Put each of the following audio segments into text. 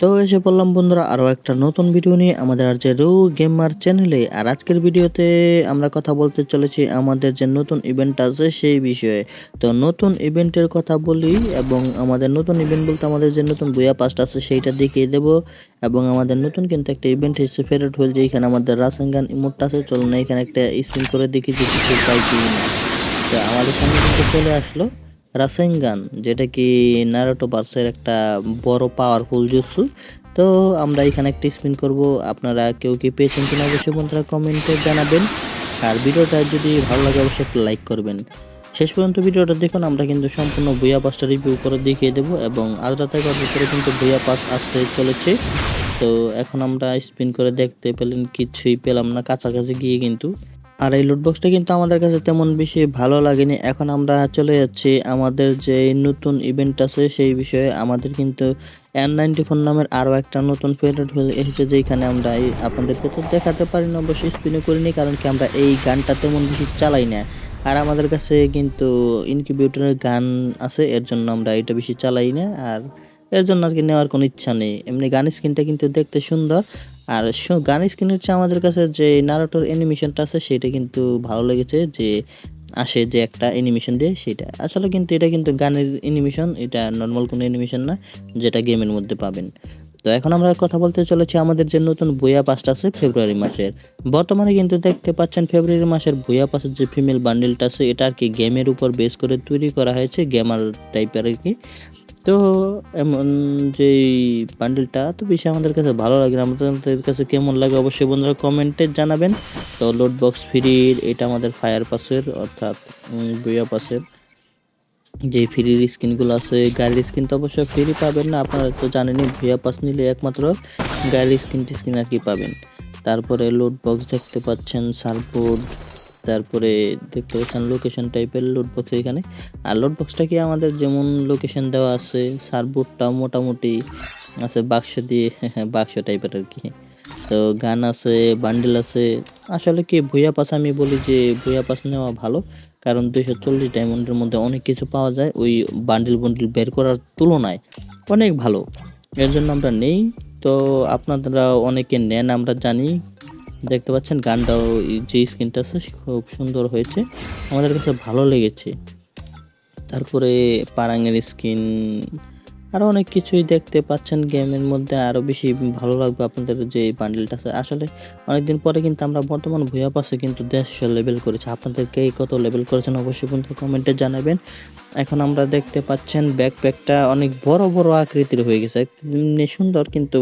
তো এসে বললাম বন্ধুরা আরও একটা নতুন ভিডিও নিয়ে আমাদের আর যে রু গেমার চ্যানেলে আর আজকের ভিডিওতে আমরা কথা বলতে চলেছি আমাদের যে নতুন ইভেন্ট আছে সেই বিষয়ে। তো নতুন ইভেন্টের কথা বলি এবং আমাদের নতুন ইভেন্ট বলতে আমাদের যে নতুন বইয়া পাসটা আছে সেইটা দেখিয়ে দেব এবং আমাদের নতুন কিন্তু একটা ইভেন্ট হিসেবে ফেরত যে এখানে আমাদের রাসেঙ্গান ইমোটটা আছে। চলুন এখানে একটা স্পিন করে দেখি যে কিছু পাই কি না। তো আমাদের সামনে কিন্তু চলে আসলো। রাসেঙ্গান যেটা কি নারোটো পার্সের একটা বড় পাওয়ারফুল জুসু তো আমরা এখানে একটা স্পিন করব, আপনারা কেউ কি পেয়েছেন কিনা অবশ্যই বন্ধুরা কমেন্টে জানাবেন। আর ভিডিওটা যদি ভালো লাগে, অবশ্যই একটা লাইক করবেন। শেষ পর্যন্ত ভিডিওটা দেখুন, আমরা কিন্তু সম্পূর্ণ বইয়া পাসটা রিভিউ করে দেখিয়ে দেবো এবং আজ রাতে ভিতরে কিন্তু বইয়া পাস আসতে চলেছে। তো এখন আমরা স্পিন করে দেখতে পেলেন, কিছুই পেলাম না, কাছাকাছি গিয়ে কিন্তু। আর এই লুটবক্সটা কিন্তু আমাদের কাছে তেমন বেশি ভালো লাগেনি। এখন আমরা চলে যাচ্ছি আমাদের যে নতুন ইভেন্ট আছে সেই বিষয়ে। আমাদের কিন্তু এন নাইনটি ফোর নামের আরও একটা নতুন ফেভারিট হয়ে এসেছে যেখানে আমরা এই আপনাদেরকে তো দেখাতে পারি না, অবশ্যই স্পিনে করিনি, কারণ কি আমরা এই গানটা তেমন বেশি চালাই না। আর আমাদের কাছে কিন্তু ইনকিউবেটরের গান আছে, এর জন্য আমরা এটা বেশি চালাই না। আর এর জন্য আর কি নেওয়ার কোনো ইচ্ছা নেই। এমনি গান স্ক্রিনটা কিন্তু দেখতে সুন্দর। আর গান স্ক্রিন হচ্ছে আমাদের কাছে যে নারোটোর অ্যানিমেশনটা আছে, সেটা কিন্তু ভালো লেগেছে যে আসে যে একটা অ্যানিমেশন দিয়ে সেটা। আসলে কিন্তু এটা কিন্তু গানের অ্যানিমেশন এটা নর্মাল কোনো অ্যানিমেশন না, যেটা গেমের মধ্যে পাবেন। তো এখন আমরা কথা বলতে চলেছি আমাদের যে নতুন বইয়া পাসটা আছে ফেব্রুয়ারি মাসের। বর্তমানে কিন্তু দেখতে পাচ্ছেন ফেব্রুয়ারি মাসের বইয়া পাসের যে ফিমেল বান্ডেলটা আছে, এটা আর কি গেমের উপর বেস করে তৈরি করা হয়েছে গেমার টাইপের আর কি। তো এমন যেই বান্ডেলটা তো বেশি আমাদের কাছে ভালো লাগে না। আমাদের কাছে কেমন লাগে অবশ্যই বন্ধুরা কমেন্টে জানাবেন। তো লোড বক্স ফ্রির এটা আমাদের ফায়ার পাসের অর্থাৎ বইয়া পাসের যে ফ্রির স্কিনগুলো আছে, গাড়ির স্কিন তো অবশ্যই ফ্রি পাবেন না। আপনারা তো জানেনই ভুয়া পাস নিলে একমাত্র গাড়ির স্কিন টিস্কিন আর কি পাবেন। তারপরে লোড বক্স দেখতে পাচ্ছেন সার্ফবোর্ড তারপরে দেখতে পাচ্ছেন লোকেশন টাইপের লোড বক্স এখানে। আর লোড বক্সটা কি আমাদের যেমন লোকেশন দেওয়া আছে সার্ফবোর্ডটা মোটামুটি আছে বাক্স দিয়ে, বাক্স টাইপের আর কি। তো গান আছে বান্ডেল আছে। আসলে কি ভুয়া পাস আমি বলি যে ভুয়া পাস নেওয়া ভালো। কারণ দুইশো চল্লিশ ডায়মন্ডের মধ্যে অনেক কিছু পাওয়া যায়। ওই বান্ডিল বান্ডিল বের করার তুলনায় অনেক ভালো। এর জন্য আমরা নেই। তো আপনারা অনেকে নেন, আমরা জানি। দেখতে পাচ্ছেন গানটাও, যে স্ক্রিনটা আছে খুব সুন্দর হয়েছে। আমাদের কাছে ভালো লেগেছে। তারপরে পারাঙের স্কিন আরও অনেক কিছুই দেখতে পাচ্ছেন গেমের মধ্যে আরও বেশি ভালো লাগবে আপনাদের যে বান্ডেলটা আছে। আসলে অনেকদিন পরে কিন্তু আমরা বর্তমান ভুয়া পাশে কিন্তু দেড়শো লেভেল করেছি। আপনাদেরকে কত লেভেল করেছেন অবশ্যই কিন্তু কমেন্টে জানাবেন। এখন আমরা দেখতে পাচ্ছেন ব্যাকপ্যাকটা অনেক বড় বড় আকৃতির হয়ে গেছে। এমনি সুন্দর কিন্তু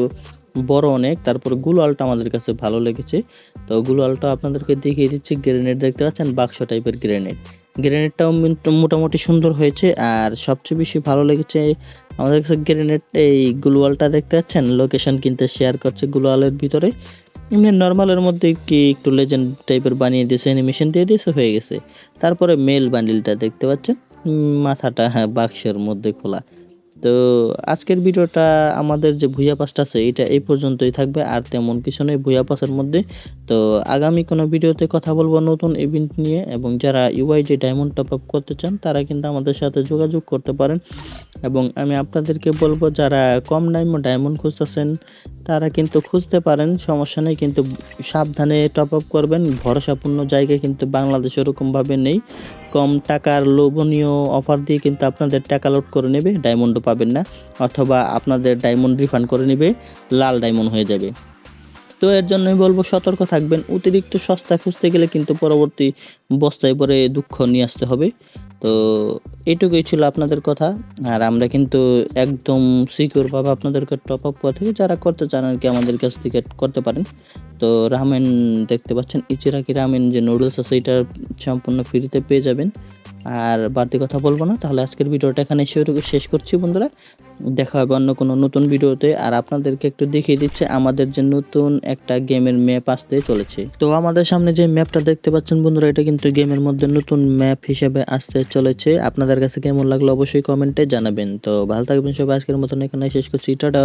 বড় অনেক। তারপরে গুলালটা আমাদের কাছে ভালো লেগেছে। তো গুলালটা আপনাদেরকে দেখিয়ে দিচ্ছি। গ্রেনেড দেখতে পাচ্ছেন? বাক্স টাইপের গ্রেনেড গ্রেনেডটাও মোটামুটি সুন্দর হয়েছে আর সবচেয়ে বেশি ভালো লেগেছে আমাদের কাছে গ্রেনেড, এই গুলওয়ালটা দেখতে পাচ্ছেন? লোকেশন কিনতে শেয়ার করছে গুলওয়ালের ভিতরে। এমনি নর্মালের মধ্যে কি একটু লেজেন্ড টাইপের বানিয়ে দিয়েছে অ্যানিমেশন দিয়ে দিয়েছে, হয়ে গেছে। তারপরে মেল বান্ডিলটা দেখতে পাচ্ছেন? মাথাটা হ্যাঁ বাক্সের মধ্যে খোলা। তো আজকের ভিডিওটা আমাদের যে ভুইয়া পাসটা আছে, এটা এই পর্যন্তই থাকবে, আর তেমন কিছু নেই ভুইয়া পাসের মধ্যে। তো আগামী কোনো ভিডিওতে কথা বলব নতুন ইভেন্ট নিয়ে, এবং যারা ইউআই যে ডায়মন্ড টপ আপ করতে চান, তারা কিন্তু আমাদের সাথে যোগাযোগ করতে পারেন। এবং আমি আপনাদেরকে বলব, যারা কম ডায়মন্ড ডায়মন্ড খুঁজতেছেন, তারা কিন্তু খুঁজতে পারেন, সমস্যা নেই, কিন্তু সাবধানে টপ আপ করবেন। ভরসাপূর্ণ জায়গায় কিন্তু বাংলাদেশ ওরকমভাবে নেই। কম টাকার লোভনীয় অফার দিয়ে কিন্তু আপনাদের টাকা লোড করে নেবে ডায়মন্ডও পাবেন না, অথবা আপনাদের ডায়মন্ড রিফান্ড করে নেবে, লাল ডায়মন্ড হয়ে যাবে। তো এর জন্যই বলব, সতর্ক থাকবেন, অতিরিক্ত সস্তা খুঁজতে গেলে কিন্তু পরবর্তী বস্তায় পরে দুঃখ নিয়ে আসতে হবে। তো এটুকুই ছিল আপনাদের কথা। আর আমরা কিন্তু একদম সিকিউরভাবে আপনাদেরকে টপ আপ করা থেকে যারা করতে চান আর কি আমাদের কাছ থেকে করতে পারেন। তো রামেন দেখতে পাচ্ছেন, ইচিরাকি রামেন যে নুডলস আছে এটা সম্পূর্ণ ফ্রিতে পেয়ে যাবেন। আর বাড়তি কথা বলব না। তাহলে আজকের ভিডিওটা এখানে শেষ করছি বন্ধুরা। দেখা হবে অন্য কোনো নতুন ভিডিওতে। আর আপনাদেরকে একটু দেখিয়ে দিচ্ছে, আমাদের যে নতুন একটা গেমের ম্যাপ আসতে চলেছে। তো আমাদের সামনে যে ম্যাপটা দেখতে পাচ্ছেন বন্ধুরা, এটা কিন্তু গেমের মধ্যে নতুন ম্যাপ হিসেবে আসতে চলেছে। আপনাদের কাছে কেমন লাগল অবশ্যই কমেন্টে জানাবেন। তো ভালো থাকবেন সবাই, আজকের মতন এখানে শেষ করছি। টাটা!